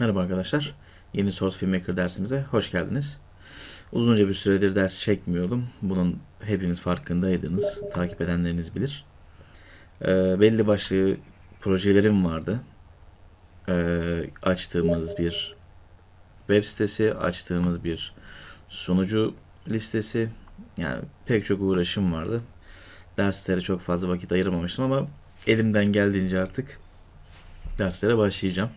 Merhaba arkadaşlar. Yeni Source Filmmaker dersimize hoş geldiniz. Uzunca bir süredir ders çekmiyordum. Bunun hepiniz farkındaydınız. Takip edenleriniz bilir. Ee, belli başlı projelerim vardı. Ee, açtığımız bir web sitesi, açtığımız bir sunucu listesi. Yani pek çok uğraşım vardı. Derslere çok fazla vakit ayırmamıştım ama elimden geldiğince artık derslere başlayacağım.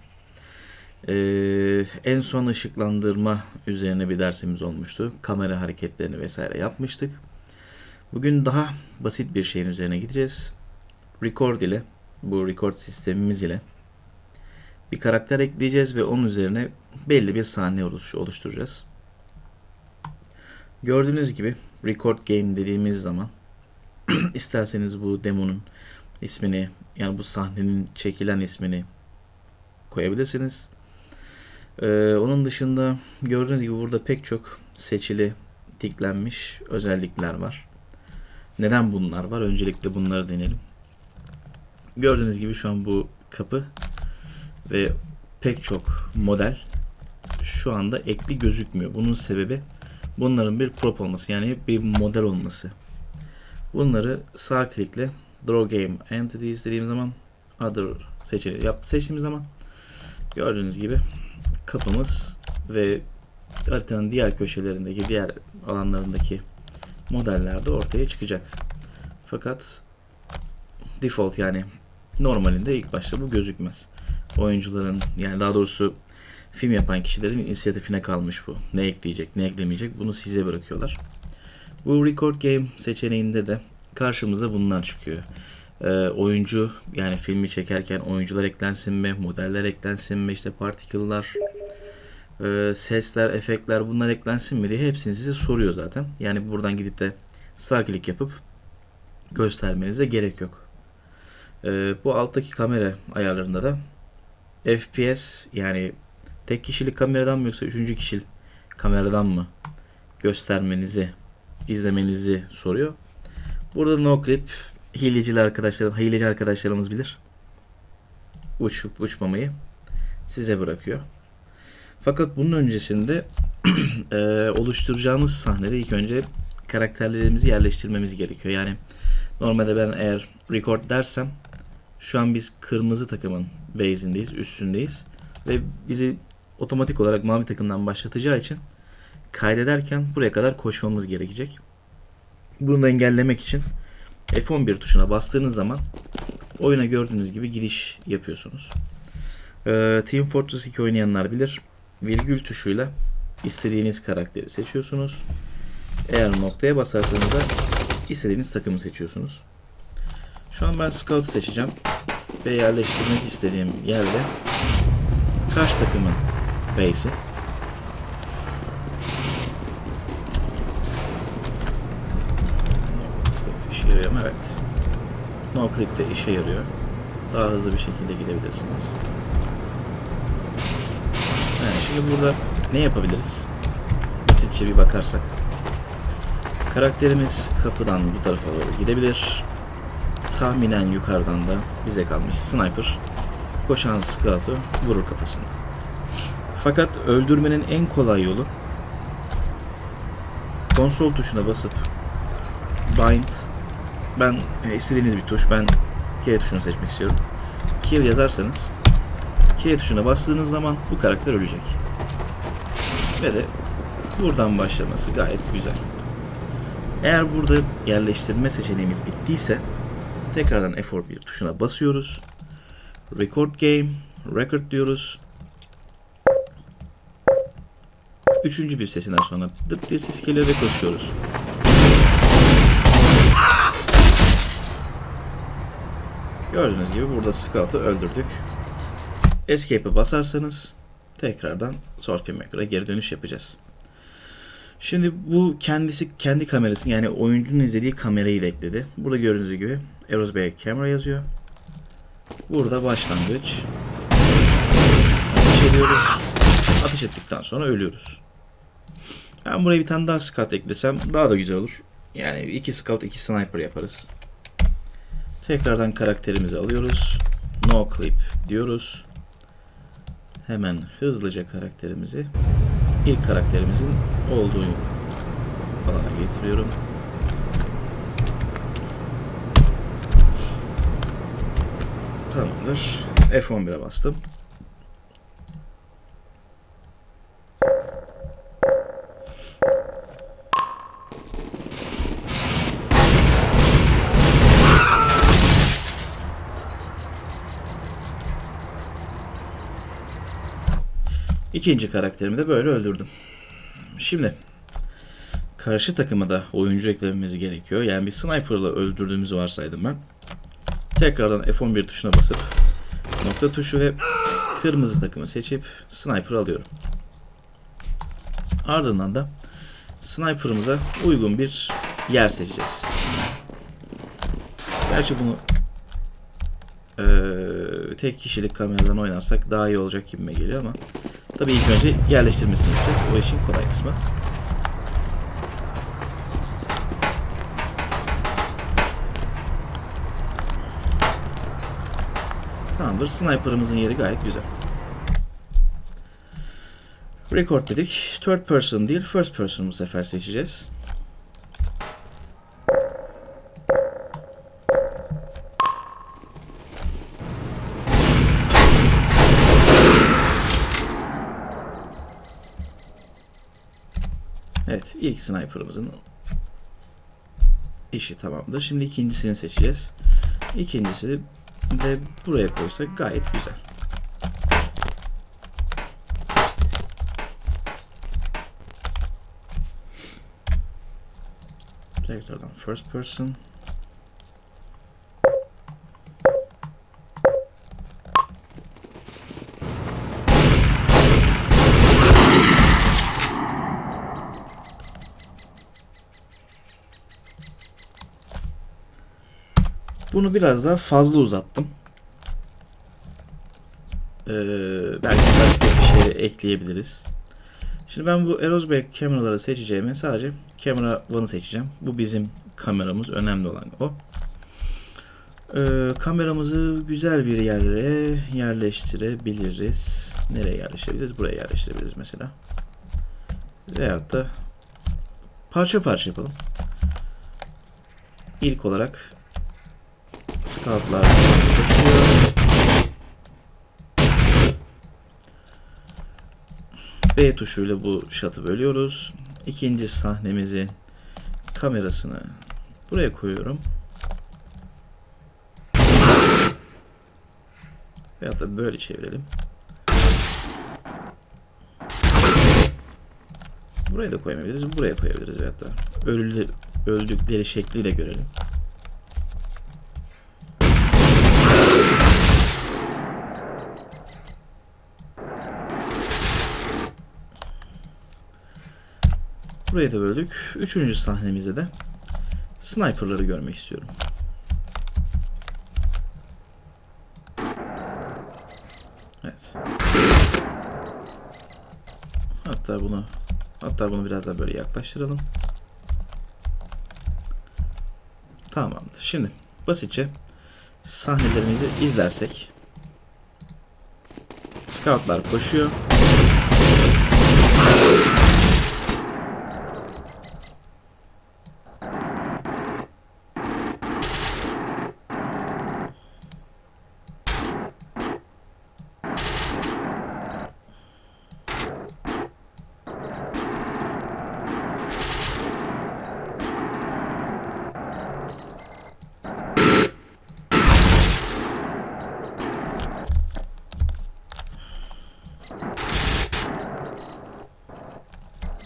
Ee, en son ışıklandırma üzerine bir dersimiz olmuştu. Kamera hareketlerini vesaire yapmıştık. Bugün daha basit bir şeyin üzerine gideceğiz. Record ile, bu record sistemimiz ile bir karakter ekleyeceğiz ve onun üzerine belli bir sahne oluş- oluşturacağız. Gördüğünüz gibi record game dediğimiz zaman isterseniz bu demonun ismini yani bu sahnenin çekilen ismini koyabilirsiniz. Ee, onun dışında gördüğünüz gibi burada pek çok seçili, tiklenmiş özellikler var. Neden bunlar var? Öncelikle bunları deneyelim. Gördüğünüz gibi şu an bu kapı ve pek çok model şu anda ekli gözükmüyor. Bunun sebebi bunların bir prop olması yani bir model olması. Bunları sağ klikle Draw Game Entities dediğim zaman Other seçeneği yap seçtiğimiz zaman gördüğünüz gibi kapımız ve haritanın diğer köşelerindeki diğer alanlarındaki modeller de ortaya çıkacak. Fakat default yani normalinde ilk başta bu gözükmez. Oyuncuların yani daha doğrusu film yapan kişilerin inisiyatifine kalmış bu. Ne ekleyecek, ne eklemeyecek bunu size bırakıyorlar. Bu record game seçeneğinde de karşımıza bunlar çıkıyor. Ee, oyuncu yani filmi çekerken oyuncular eklensin mi, modeller eklensin mi, işte particle'lar, e, sesler, efektler bunlar eklensin mi diye hepsini size soruyor zaten. Yani buradan gidip de sağ yapıp göstermenize gerek yok. Ee, bu alttaki kamera ayarlarında da FPS yani tek kişilik kameradan mı yoksa üçüncü kişilik kameradan mı göstermenizi, izlemenizi soruyor. Burada no clip hileciler arkadaşlar, hileci arkadaşlarımız bilir. Uçup uçmamayı size bırakıyor. Fakat bunun öncesinde e, oluşturacağınız sahnede ilk önce karakterlerimizi yerleştirmemiz gerekiyor. Yani normalde ben eğer record dersem şu an biz kırmızı takımın base'indeyiz, üstündeyiz ve bizi otomatik olarak mavi takımdan başlatacağı için kaydederken buraya kadar koşmamız gerekecek. Bunu da engellemek için F11 tuşuna bastığınız zaman oyuna gördüğünüz gibi giriş yapıyorsunuz. Ee, Team Fortress 2 oynayanlar bilir. Virgül tuşuyla istediğiniz karakteri seçiyorsunuz. Eğer noktaya basarsanız da istediğiniz takımı seçiyorsunuz. Şu an ben Scout'u seçeceğim ve yerleştirmek istediğim yerde karşı takımın base'i. İşe yarıyor? Evet. No click de işe yarıyor. Daha hızlı bir şekilde gidebilirsiniz. Yani şimdi burada ne yapabiliriz? Basitçe bir bakarsak. Karakterimiz kapıdan bu tarafa doğru gidebilir. Tahminen yukarıdan da bize kalmış sniper koşan scout'u vurur kafasında. Fakat öldürmenin en kolay yolu konsol tuşuna basıp bind ben e, istediğiniz bir tuş ben K tuşunu seçmek istiyorum. Kill yazarsanız K tuşuna bastığınız zaman bu karakter ölecek. Ve de buradan başlaması gayet güzel. Eğer burada yerleştirme seçeneğimiz bittiyse tekrardan F1 tuşuna basıyoruz. Record game, record diyoruz. Üçüncü bir sesinden sonra dıt diye ses geliyor ve koşuyoruz. Gördüğünüz gibi burada Scout'u öldürdük. Escape'e basarsanız tekrardan Source Filmmaker'a geri dönüş yapacağız. Şimdi bu kendisi kendi kamerası yani oyuncunun izlediği kamerayı da ekledi. Burada gördüğünüz gibi Aerospace Camera yazıyor. Burada başlangıç. Ateş ediyoruz. Ateş ettikten sonra ölüyoruz. Ben buraya bir tane daha scout eklesem daha da güzel olur. Yani iki scout iki sniper yaparız. Tekrardan karakterimizi alıyoruz. No clip diyoruz. Hemen hızlıca karakterimizi ilk karakterimizin olduğu alana getiriyorum. Tamamdır. F11'e bastım. İkinci karakterimi de böyle öldürdüm. Şimdi karşı takıma da oyuncu eklememiz gerekiyor. Yani bir sniper'la öldürdüğümüzü varsaydım ben. Tekrardan F11 tuşuna basıp nokta tuşu ve kırmızı takımı seçip sniper alıyorum. Ardından da sniper'ımıza uygun bir yer seçeceğiz. Gerçi bunu eee, tek kişilik kameradan oynarsak daha iyi olacak gibime geliyor ama tabii ilk önce yerleştirmesini yapacağız. O işin kolay kısmı. Tamamdır. Sniper'ımızın yeri gayet güzel. Record dedik. Third person değil, first person bu sefer seçeceğiz. Evet, ilk sniper'ımızın işi tamamdır. Şimdi ikincisini seçeceğiz. İkincisi de buraya koysak gayet güzel. Tekrardan first person. Bunu biraz daha fazla uzattım. Ee, belki başka bir şey ekleyebiliriz. Şimdi ben bu Aerosback kameraları seçeceğime sadece kamera one'ı seçeceğim. Bu bizim kameramız. Önemli olan o. Ee, kameramızı güzel bir yere yerleştirebiliriz. Nereye yerleştirebiliriz? Buraya yerleştirebiliriz mesela. Veyahut da parça parça yapalım. İlk olarak Scoutlar koşuyor. B tuşuyla bu şatı bölüyoruz. İkinci sahnemizin kamerasını buraya koyuyorum. Veyahut da böyle çevirelim. Buraya da koyabiliriz. Buraya koyabiliriz veyahut da öldükleri şekliyle görelim. Burayı da böldük. Üçüncü sahnemizde de sniperları görmek istiyorum. Evet. Hatta bunu hatta bunu biraz daha böyle yaklaştıralım. Tamamdır. Şimdi basitçe sahnelerimizi izlersek Scoutlar koşuyor.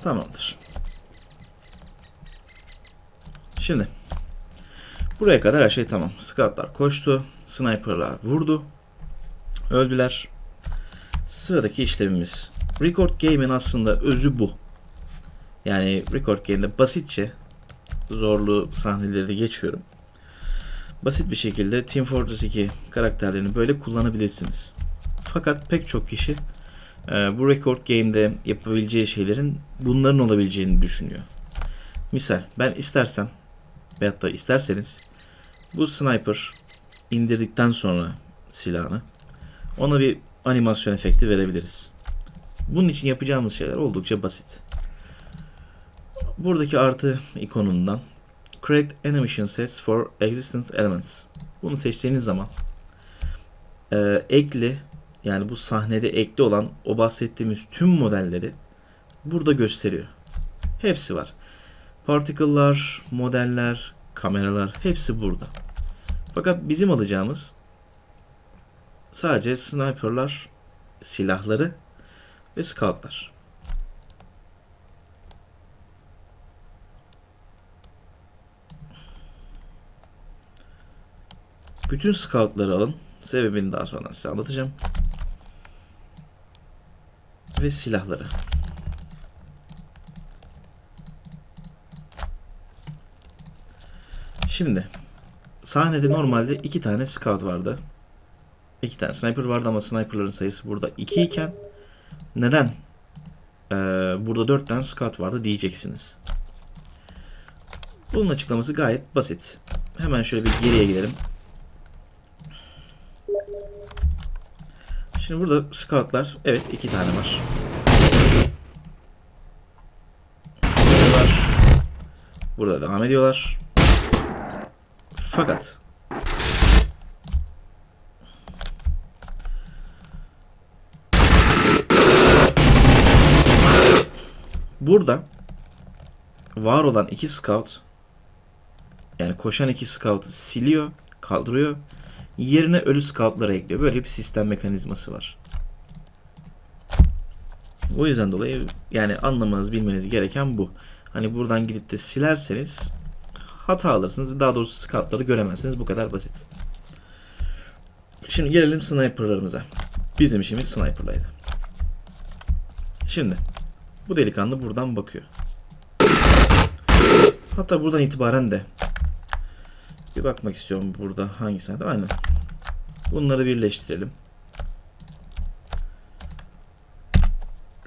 Tamamdır. Şimdi buraya kadar her şey tamam. Scoutlar koştu. Sniperlar vurdu. Öldüler. Sıradaki işlemimiz. Record Game'in aslında özü bu. Yani Record Game'de basitçe zorlu sahneleri geçiyorum. Basit bir şekilde Team Fortress 2 karakterlerini böyle kullanabilirsiniz. Fakat pek çok kişi e, bu Record Game'de yapabileceği şeylerin bunların olabileceğini düşünüyor. Misal ben istersem veyahut da isterseniz bu sniper indirdikten sonra silahını ona bir animasyon efekti verebiliriz. Bunun için yapacağımız şeyler oldukça basit. Buradaki artı ikonundan Create Animation Sets for Existing Elements. Bunu seçtiğiniz zaman e, ekli yani bu sahnede ekli olan o bahsettiğimiz tüm modelleri burada gösteriyor. Hepsi var. Particle'lar, modeller, kameralar hepsi burada. Fakat bizim alacağımız sadece sniperlar, silahları ve scoutlar. Bütün scoutları alın. Sebebini daha sonra size anlatacağım. Ve silahları. Şimdi sahnede normalde iki tane scout vardı. İki tane sniper vardı ama sniperların sayısı burada iki iken neden ee, burada dört tane scout vardı diyeceksiniz. Bunun açıklaması gayet basit. Hemen şöyle bir geriye gidelim. Şimdi burada scoutlar evet iki tane var. Burada devam ediyorlar. Fakat burada var olan iki scout yani koşan iki scout'u siliyor, kaldırıyor. Yerine ölü scout'ları ekliyor. Böyle bir sistem mekanizması var. O yüzden dolayı yani anlamanız, bilmeniz gereken bu. Hani buradan gidip de silerseniz hata alırsınız ve daha doğrusu scout'ları göremezsiniz. Bu kadar basit. Şimdi gelelim sniper'larımıza. Bizim işimiz sniper'laydı. Şimdi bu delikanlı buradan bakıyor. Hatta buradan itibaren de bir bakmak istiyorum burada hangisine. Aynen. Bunları birleştirelim.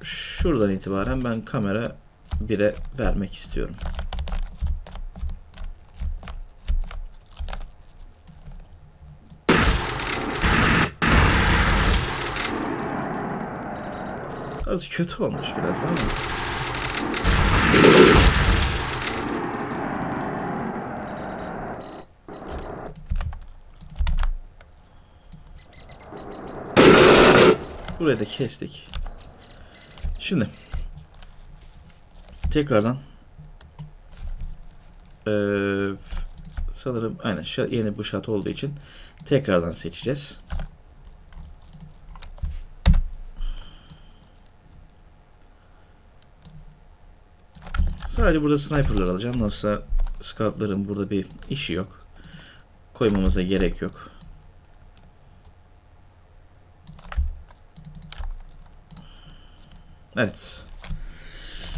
Şuradan itibaren ben kamera 1'e vermek istiyorum. Az kötü olmuş biraz ama. Burayı da kestik. Şimdi tekrardan ee, sanırım aynen yeni bu şat olduğu için tekrardan seçeceğiz. Sadece burada sniper'lar alacağım. Nasılsa scout'ların burada bir işi yok. Koymamıza gerek yok. Evet.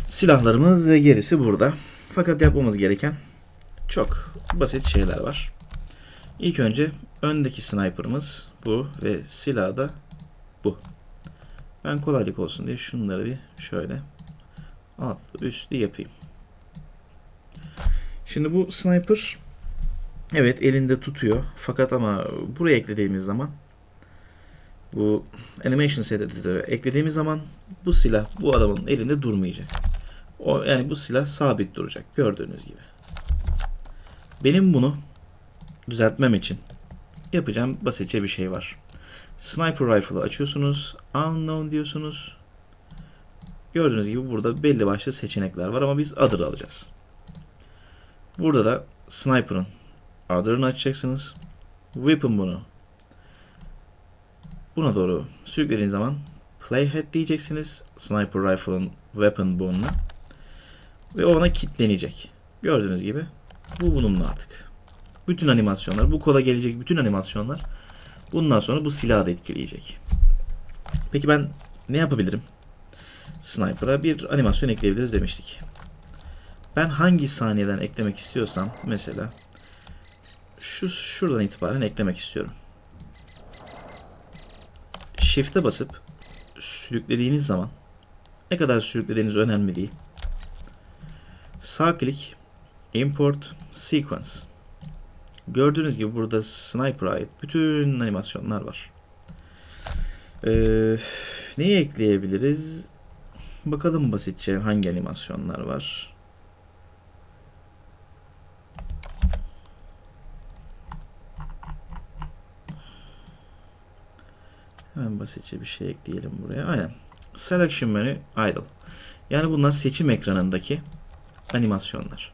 Silahlarımız ve gerisi burada. Fakat yapmamız gereken çok basit şeyler var. İlk önce öndeki sniper'ımız bu ve silah da bu. Ben kolaylık olsun diye şunları bir şöyle altlı üstlü yapayım. Şimdi bu sniper evet elinde tutuyor. Fakat ama buraya eklediğimiz zaman bu animation set editörü eklediğimiz zaman bu silah bu adamın elinde durmayacak. O yani bu silah sabit duracak gördüğünüz gibi. Benim bunu düzeltmem için yapacağım basitçe bir şey var. Sniper rifle'ı açıyorsunuz. Unknown diyorsunuz. Gördüğünüz gibi burada belli başlı seçenekler var ama biz other alacağız. Burada da sniper'ın other'ını açacaksınız. Weapon bunu buna doğru sürüklediğiniz zaman playhead diyeceksiniz. Sniper rifle'ın weapon bone'una. Ve ona kilitlenecek. Gördüğünüz gibi bu bununla artık. Bütün animasyonlar, bu kola gelecek bütün animasyonlar bundan sonra bu silahı da etkileyecek. Peki ben ne yapabilirim? Sniper'a bir animasyon ekleyebiliriz demiştik. Ben hangi saniyeden eklemek istiyorsam mesela şu şuradan itibaren eklemek istiyorum. Shift'e basıp sürüklediğiniz zaman ne kadar sürüklediğiniz önemli değil. Sağ klik Import Sequence. Gördüğünüz gibi burada Sniper'a ait bütün animasyonlar var. Ee, neyi ekleyebiliriz? Bakalım basitçe hangi animasyonlar var. Hemen basitçe bir şey ekleyelim buraya. Aynen. Selection menü idle. Yani bunlar seçim ekranındaki animasyonlar.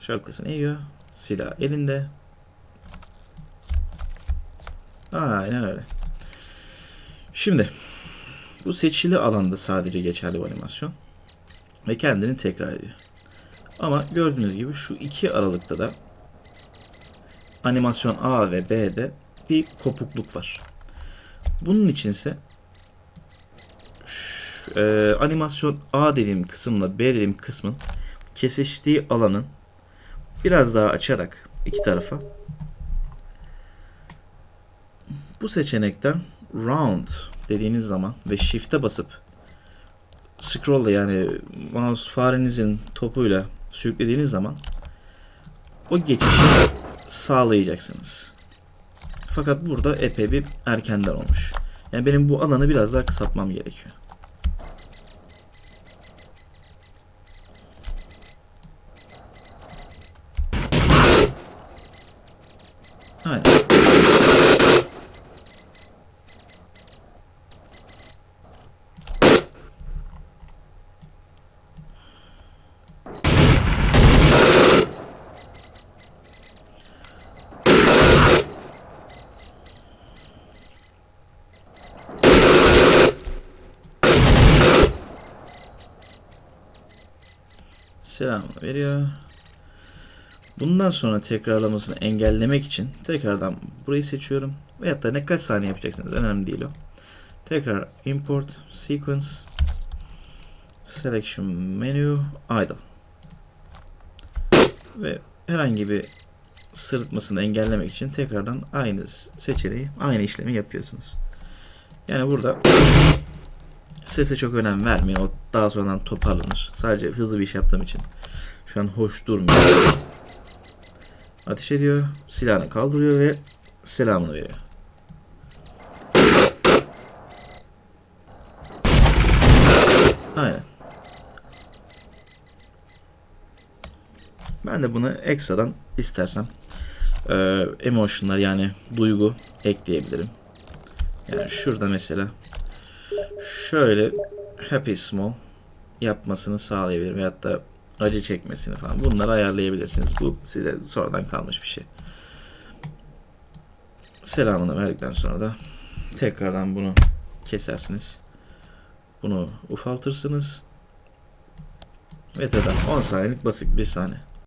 Şapkasını eğiyor. Silah elinde. Aynen öyle. Şimdi bu seçili alanda sadece geçerli bu animasyon. Ve kendini tekrar ediyor. Ama gördüğünüz gibi şu iki aralıkta da animasyon A ve B'de bir kopukluk var. Bunun içinse şu, e, animasyon A dediğim kısımla B dediğim kısmın kesiştiği alanın biraz daha açarak iki tarafa bu seçenekten round dediğiniz zaman ve shift'e basıp scroll'la yani mouse farenizin topuyla sürüklediğiniz zaman o geçişi sağlayacaksınız. Fakat burada epey bir erkenden olmuş. Yani benim bu alanı biraz daha kısaltmam gerekiyor. Aynen. Selamını veriyor. Bundan sonra tekrarlamasını engellemek için tekrardan burayı seçiyorum. Veyahut da ne kaç saniye yapacaksınız önemli değil o. Tekrar import sequence selection menu idle ve herhangi bir sırıtmasını engellemek için tekrardan aynı seçeneği, aynı işlemi yapıyorsunuz. Yani burada sese çok önem vermeyin. O daha sonradan toparlanır. Sadece hızlı bir iş yaptığım için şu an hoş durmuyor. Ateş ediyor, silahını kaldırıyor ve selamını veriyor. Aynen. Ben de buna ekstradan istersem e, emotionlar yani duygu ekleyebilirim. Yani şurada mesela şöyle happy small yapmasını sağlayabilirim. Veyahut da acı çekmesini falan. Bunları ayarlayabilirsiniz. Bu size sonradan kalmış bir şey. Selamını verdikten sonra da tekrardan bunu kesersiniz. Bunu ufaltırsınız. Ve tekrar 10 saniyelik basit bir sahne.